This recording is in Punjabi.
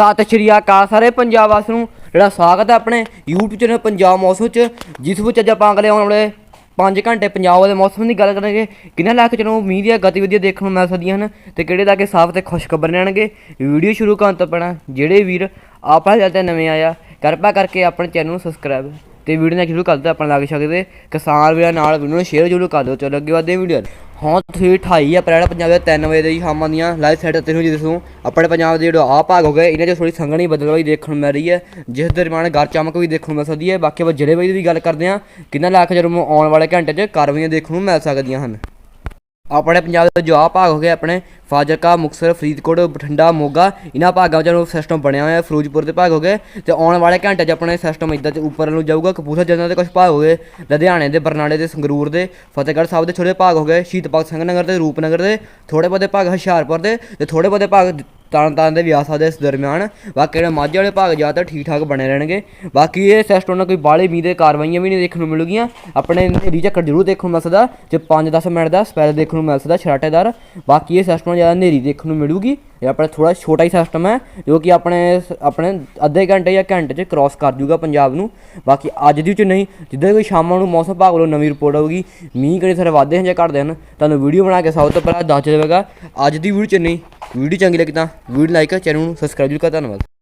ਸਤਿ ਸ਼੍ਰੀ ਅਕਾਲ ਸਾਰੇ ਪੰਜਾਬ ਵਾਸੀਆਂ ਨੂੰ। ਜਿਹੜਾ ਸਵਾਗਤ ਹੈ ਆਪਣੇ YouTube ਚੈਨਲ ਪੰਜਾਬ ਮੌਸਮ ਚ ਜਿਸ ਵਿੱਚ ਅੱਜ ਆਪਾਂ ਅਗਲੇ ਆਉਣ ਵਾਲੇ 5 ਘੰਟੇ ਪੰਜਾਬ ਦੇ ਮੌਸਮ ਦੀ ਗੱਲ ਕਰਾਂਗੇ। ਕਿਹਨਾਂ ਲੱਖ ਚ ਨੂੰ ਮੀਂਹ ਦੀਆਂ ਗਤੀਵਿਧੀਆਂ ਦੇਖਣ ਨੂੰ ਮਿਲ ਸਕਦੀਆਂ ਹਨ ਤੇ ਕਿਹੜੇ ਇਲਾਕੇ ਸਾਫ਼ ਤੇ ਖੁਸ਼ਖਬਰ ਰਹਿਣਗੇ ਵੀਡੀਓ ਸ਼ੁਰੂ ਕਰਨ ਤੋਂ ਪਹਿਲਾਂ ਜਿਹੜੇ ਵੀਰ ਆਪਾਂ ਜਦ ਨਵੇਂ ਆਇਆ ਕਿਰਪਾ ਕਰਕੇ ਆਪਣੇ ਚੈਨਲ ਨੂੰ ਸਬਸਕ੍ਰਾਈਬ ਤੇ ਵੀਡੀਓ ਨਾਲ ਸ਼ੁਰੂ ਕਰਦੇ ਆਪਣਾ ਲੱਗ ਸਕਦੇ ਕਿਸਾਨ ਵੀਰਾਂ ਨਾਲ ਵੀਡੀਓ ਨੂੰ ਸ਼ੇਅਰ ਜ਼ਰੂਰ ਕਰ ਦਿਓ। ਚਲੋ ਅੱਗੇ ਵਧਦੇ ਵੀਡੀਓ ਹਾਂ ਤੁਸੀਂ 28 ਅਪ੍ਰੈਲ ਪੰਜਾਬ ਦੇ 3 ਵਜੇ ਦੀ ਸ਼ਾਮਾਂ ਦੀਆਂ ਲਾਈਵ ਸੈਟ ਤੇ ਨੂੰ ਜੀ ਦੱਸੂ ਆਪਣੇ ਪੰਜਾਬ ਦੇ ਜਿਹੜਾ ਆ ਭਾਗ ਹੋ ਗਏ ਇਹਨਾਂ 'ਚ ਥੋੜੀ ਸੰਘਣੀ ਬਦਲਵਾਈ ਦੇਖਣ ਨੂੰ ਮਿਲ ਰਹੀ ਹੈ। ਜਿਸ ਦਰਮਿਆਨ ਗਰ ਚਮਕ ਵੀ ਦੇਖਣ ਨੂੰ ਮਿਲ ਸਕਦੀ ਹੈ। ਬਾਕੀ ਆਪਾਂ ਜ਼ਿਲ੍ਹੇ ਵਜੇ ਦੀ ਗੱਲ ਕਰਦੇ ਹਾਂ। ਕਿੰਨਾ ਲੱਖ ਜਦੋਂ ਆਉਣ ਵਾਲੇ ਘੰਟੇ 'ਚ ਕਾਰਵਾਈਆਂ ਦੇਖਣ ਨੂੰ ਮਿਲ ਸਕਦੀਆਂ ਹਨ। ਆਪਣੇ ਪੰਜਾਬ ਦੇ ਜੋ ਆ ਭਾਗ ਹੋ ਗਏ ਆਪਣੇ, ਫਾਜ਼ਿਲਕਾ, ਮੁਕਤਸਰ, ਫਰੀਦਕੋਟ, ਬਠਿੰਡਾ, ਮੋਗਾ, ਇਹਨਾਂ ਭਾਗਾਂ 'ਚ ਸਿਸਟਮ ਬਣਿਆ ਹੋਇਆ, ਫਿਰੋਜ਼ਪੁਰ ਦੇ ਭਾਗ ਹੋ ਗਏ ਤੇ ਆਉਣ ਵਾਲੇ ਘੰਟੇ 'ਚ ਆਪਣੇ ਸਿਸਟਮ ਇਦਾਂ ਤੇ ਉੱਪਰ ਨੂੰ ਜਾਊਗਾ, ਕਪੂਰਥਲਾ ਜ਼ਿਲ੍ਹਾ ਦੇ ਕੁਝ ਭਾਗ ਹੋ ਗਏ, ਲੁਧਿਆਣੇ ਦੇ, ਬਰਨਾਲੇ ਦੇ, ਸੰਗਰੂਰ ਦੇ, ਫਤਿਹਗੜ੍ਹ ਸਾਹਿਬ ਦੇ ਛੋਟੇ ਭਾਗ ਹੋ ਗਏ, ਸ਼ਹੀਦ ਭਗਤ ਸਿੰਘ ਨਗਰ ਤੇ ਰੂਪਨਗਰ ਦੇ ਥੋੜੇ ਬਹੁਤੇ ਭਾਗ ਹੁਸ਼ਿਆਰਪੁਰ ਦੇ ਤੇ ਥੋੜੇ ਬਹੁਤੇ ਭਾਗ ਤਰਨ ਤਾਰਨ ਦੇ ਵੀ ਆ ਸਕਦੇ ਇਸ ਦਰਮਿਆਨ ਬਾਕੀ ਜਿਹੜੇ ਮਾਝੇ ਵਾਲੇ ਭਾਗ ਜ਼ਿਆਦਾਤਰ ਠੀਕ ਠਾਕ ਬਣੇ ਰਹਿਣਗੇ। ਬਾਕੀ ਇਹ ਸਿਸਟਮ ਨਾਲ ਕੋਈ ਬਾਹਲੇ ਮੀਂਹ ਦੇ ਕਾਰਵਾਈਆਂ ਵੀ ਨਹੀਂ ਦੇਖਣ ਨੂੰ ਮਿਲੂਗੀਆਂ। ਆਪਣੇ ਨੇਰੀ ਝੱਕੜ ਜ਼ਰੂਰ ਦੇਖਣ ਨੂੰ ਮਿਲ ਸਕਦਾ। ਜੇ 5-10 ਮਿੰਟ ਦਾ ਸਪੈਲ ਦੇਖਣ ਨੂੰ ਮਿਲ ਸਕਦਾ ਛਰਾਟੇਦਾਰ। ਬਾਕੀ ਇਹ ਸਿਸਟਮ ਜ਼ਿਆਦਾ ਹਨੇਰੀ ਦੇਖਣ ਨੂੰ ਮਿਲੂਗੀ। ਇਹ ਆਪਣਾ ਥੋੜਾ ਛੋਟਾ ਹੀ ਸਿਸਟਮ ਹੈ, ਜੋ ਕਿ ਆਪਣੇ ਆਪਣੇ ਅੱਧੇ ਘੰਟੇ ਜਾਂ ਘੰਟੇ 'ਚ ਕ੍ਰਾਸ ਕਰ ਜੂਗਾ ਪੰਜਾਬ ਨੂੰ। ਬਾਕੀ ਅੱਜ ਦੀ ਚ ਨਹੀਂ, ਜਿੱਦਾਂ ਕੋਈ ਸ਼ਾਮਾਂ ਨੂੰ ਮੌਸਮ ਭਾਗ ਵੱਲੋਂ ਨਵੀਂ ਰਿਪੋਰਟ ਆਊਗੀ, ਮੀਂਹ ਕਿਹੜੇ ਸਾਰੇ ਵਾਧੇ ਹਨ ਜਾਂ ਘਟਦੇ ਹਨ, ਤੁਹਾਨੂੰ ਵੀਡੀਓ ਬਣਾ ਕੇ ਸਭ ਤੋਂ ਪਹਿਲਾਂ ਦੱਸ ਦੇਵੇਗਾ। ਅੱਜ ਦੀ ਵੀਡੀਓ ਚ ਨਹੀਂ। ਵੀਡੀਓ ਚੰਗੀ ਲੱਗੀ ਤਾਂ ਵੀਡੀਓ ਲਾਈਕ ਚੈਨਲ ਨੂੰ ਸਬਸਕ੍ਰਾਈਬ ਜ਼ਰੂਰ ਕਰ ਧੰਨਵਾਦ।